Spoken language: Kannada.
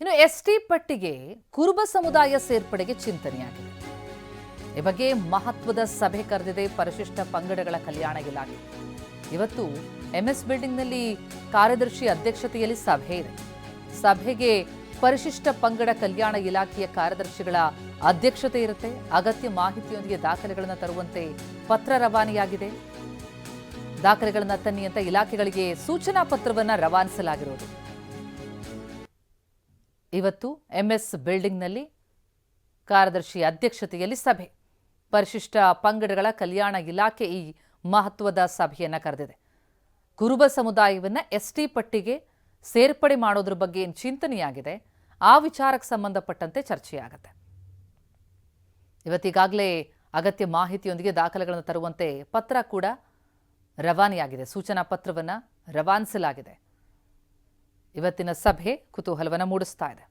ಇನ್ನು ಎಸ್ ಟಿ ಪಟ್ಟಿಗೆ ಕುರುಬ ಸಮುದಾಯ ಸೇರ್ಪಡೆಗೆ ಚಿಂತನೆಯಾಗಿದೆ. ಈ ಬಗ್ಗೆ ಮಹತ್ವದ ಸಭೆ ಕರೆದಿದೆ ಪರಿಶಿಷ್ಟ ಪಂಗಡಗಳ ಕಲ್ಯಾಣ ಇಲಾಖೆ. ಇವತ್ತು ಎಂಎಸ್ ಬಿಲ್ಡಿಂಗ್ನಲ್ಲಿ ಕಾರ್ಯದರ್ಶಿ ಅಧ್ಯಕ್ಷತೆಯಲ್ಲಿ ಸಭೆ ಇದೆ. ಸಭೆಗೆ ಪರಿಶಿಷ್ಟ ಪಂಗಡ ಕಲ್ಯಾಣ ಇಲಾಖೆಯ ಕಾರ್ಯದರ್ಶಿಗಳ ಅಧ್ಯಕ್ಷತೆ ಇರುತ್ತೆ. ಅಗತ್ಯ ಮಾಹಿತಿಯೊಂದಿಗೆ ದಾಖಲೆಗಳನ್ನು ತರುವಂತೆ ಪತ್ರ ರವಾನೆಯಾಗಿದೆ. ದಾಖಲೆಗಳನ್ನು ತನ್ನಿ ಅಂತ ಇಲಾಖೆಗಳಿಗೆ ಸೂಚನಾ ಪತ್ರವನ್ನು ರವಾನಿಸಲಾಗಿರೋದು. ಇವತ್ತು ಎಂಎಸ್ ಬಿಲ್ಡಿಂಗ್ನಲ್ಲಿ ಕಾರ್ಯದರ್ಶಿ ಅಧ್ಯಕ್ಷತೆಯಲ್ಲಿ ಸಭೆ. ಪರಿಶಿಷ್ಟ ಪಂಗಡಗಳ ಕಲ್ಯಾಣ ಇಲಾಖೆ ಈ ಮಹತ್ವದ ಸಭೆಯನ್ನು ಕರೆದಿದೆ. ಕುರುಬ ಸಮುದಾಯವನ್ನು ಎಸ್ ಪಟ್ಟಿಗೆ ಸೇರ್ಪಡೆ ಮಾಡೋದ್ರ ಬಗ್ಗೆ ಏನು ಚಿಂತನೆಯಾಗಿದೆ, ಆ ವಿಚಾರಕ್ಕೆ ಸಂಬಂಧಪಟ್ಟಂತೆ ಚರ್ಚೆಯಾಗುತ್ತೆ. ಇವತ್ತೀಗಾಗಲೇ ಅಗತ್ಯ ಮಾಹಿತಿಯೊಂದಿಗೆ ದಾಖಲೆಗಳನ್ನು ತರುವಂತೆ ಪತ್ರ ಕೂಡ ರವಾನೆಯಾಗಿದೆ. ಸೂಚನಾ ಪತ್ರವನ್ನು ರವಾನಿಸಲಾಗಿದೆ. ಇವತ್ತಿನ ಸಭೆ ಕುತೂಹಲವನ್ನು ಮೂಡಿಸ್ತಾ ಇದೆ.